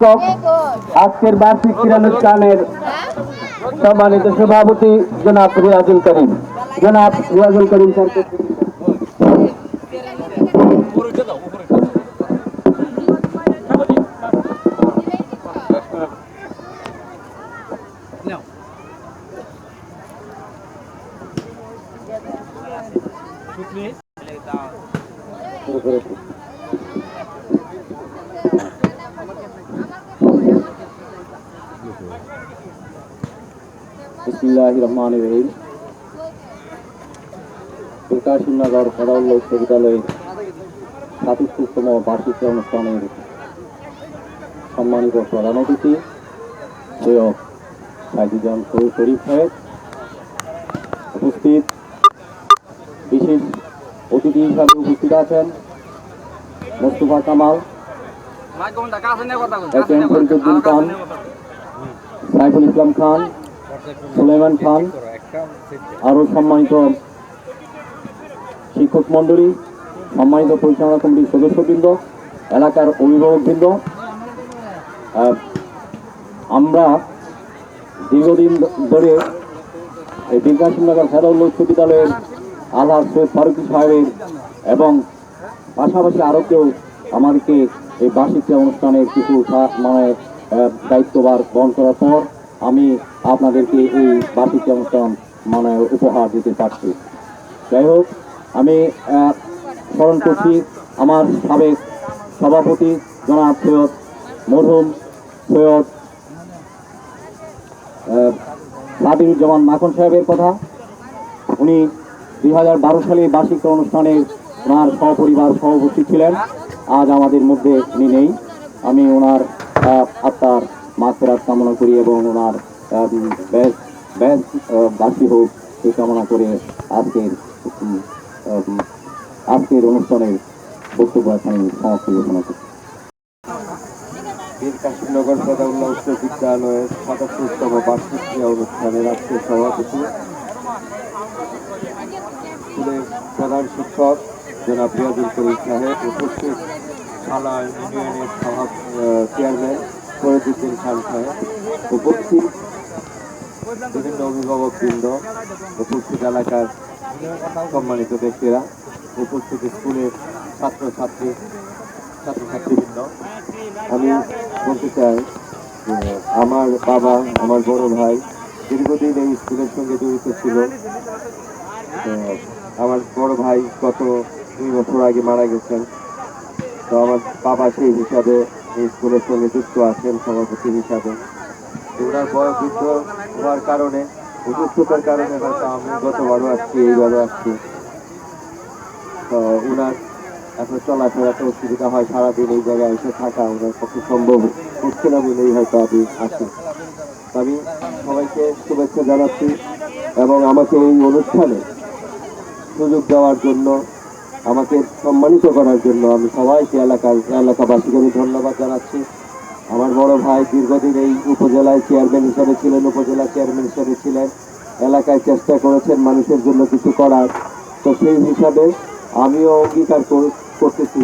আজকের বার্ষিক ক্রীড়ানুষ্ঠানের সম্মানিত সভাপতি জনাব রিয়াজুল করিম। জনাব রিয়াজুল করিম স্যারকে শুরু করেছি বিসমিল্লাহ রহমান রহিম প্রকাশনগর বিশ্ববিদ্যালয়ের সাতত্রিশতম বার্ষিক অনুষ্ঠানের সম্মানিত প্রধান অতিথি সৈয়দ শরীফ সাহেব। উপস্থিত বিশেষ অতিথি হিসাবে উপস্থিত আছেন মোস্তফা কামাল এম ফরিদুদ্দিন খান সাইফুল ইসলাম খান সুলেমান খান আরও সম্মানিত শিক্ষক মণ্ডলী সম্মানিত পরিচালনা কমিটির সদস্যবৃন্দ এলাকার অভিভাবকবৃন্দ আমরা দীর্ঘদিন ধরে এই বিজ্ঞাননগর ফেরাউল্লাহ উচ্চ বিদ্যালয়ের আলহার সৈয়দ ফারুকি সাহেবের এবং পাশাপাশি আরও কেউ আমাদেরকে এই বার্ষিক ক্রীড়া অনুষ্ঠানের কিছু মানে আহ, দায়িত্বভার বহন করার পর আমি আপনাদেরকে এই বার্ষিক অনুষ্ঠান মানে উপহার দিতে পারছি যাই হোক আমি স্মরণ করছি আমার সাবেক সভাপতি জনাব সৈয়দ মরহুম সৈয়দ সাদিরুজ্জামান মাখন সাহেবের কথা। উনি দুই হাজার বারো সালে বার্ষিক অনুষ্ঠানে ওনার সপরিবার উপস্থিত ছিলেন। আজ আমাদের মধ্যে উনি নেই। আমি ওনার আত্মার মাফেরাত কামনা করি এবং ওনার বেশ আহ, বাসী হোক এই কামনা করে আজকের আজকের অনুষ্ঠানের বক্তব্য এখানে সমাপ্তি ঘোষণা করছি। বীর কাশীনগর ফেদাউল্লাহ উচ্চ বিদ্যালয়ের সাতাত্তরতম বার্ষিক ক্রীড়া অনুষ্ঠানের আজকের সভাপতি। প্রধান শিক্ষক জনাব রিয়াজুল করিম সাহেব উপস্থিত থানা ইউনিয়নের সভা চেয়ারম্যান ফরিদুদ্দিন খান সাহেব উপস্থিত। বিভিন্ন অভিভাবক বৃন্দ উপস্থিত, এলাকার সম্মানিত ব্যক্তিরা উপস্থিত স্কুলের ছাত্রছাত্রী, ছাত্রছাত্রীবৃন্দ। আমি বলতে চাই আমার বাবা, আমার বড় ভাই দীর্ঘদিন এই স্কুলের সঙ্গে জড়িত ছিল। আমার বড় ভাই গত দুই বছর আগে মারা গেছেন। তো আমার বাবা সেই হিসাবে এই স্কুলের সঙ্গে যুক্ত আছেন, সভাপতি হিসাবে। ওনার বয়স বৃদ্ধ হওয়ার কারণে, অসুস্থতার কারণে হয়তো আমি গতবারও আসছি এইবারও আসছি তো ওনার এখন চলাফেরাতে অসুবিধা হয়, সারাদিন এই জায়গায় এসে থাকা ওনার পক্ষে সম্ভব হচ্ছে না বলেই হয়তো আমি আসি আমি সবাইকে শুভেচ্ছা জানাচ্ছি এবং আমাকে এই অনুষ্ঠানে সুযোগ দেওয়ার জন্য আমাকে সম্মানিত করার জন্য আমি সবাইকে এলাকার এলাকাবাসীকে আমি ধন্যবাদ জানাচ্ছি। আমার বড় ভাই দীর্ঘদিন এই উপজেলায় চেয়ারম্যান হিসাবে ছিলেন, উপজেলা চেয়ারম্যান হিসাবে ছিলেন। এলাকায় চেষ্টা করেছেন মানুষের জন্য কিছু করার। তো সেই হিসাবে আমিও অঙ্গীকার করতেছি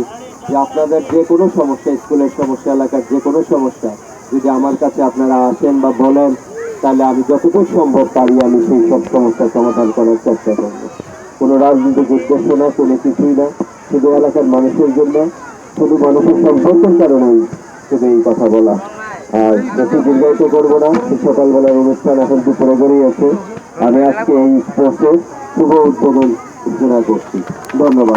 যে আপনাদের যে কোনো সমস্যা, স্কুলের সমস্যা, এলাকার যে কোনো সমস্যা, যদি আমার কাছে আপনারা আসেন বা বলেন, তাহলে আমি যতটুকু সম্ভব পারি আমি সেই সব সমস্যার সমাধান করার চেষ্টা করব। কোনো রাজনৈতিক উদ্দেশ্য না, কোনো কিছুই না। শুধু এলাকার মানুষের জন্য, শুধু মানুষের সম্পর্কের কারণেই শুধু এই কথা বলা। আর বেশি দীর্ঘায়িত করব না সকালবেলার অনুষ্ঠান এখন দুপুরে আছে। আমি আজকে এই স্পোর্টসের শুভ উদ্বোধন ঘোষণা করছি। ধন্যবাদ।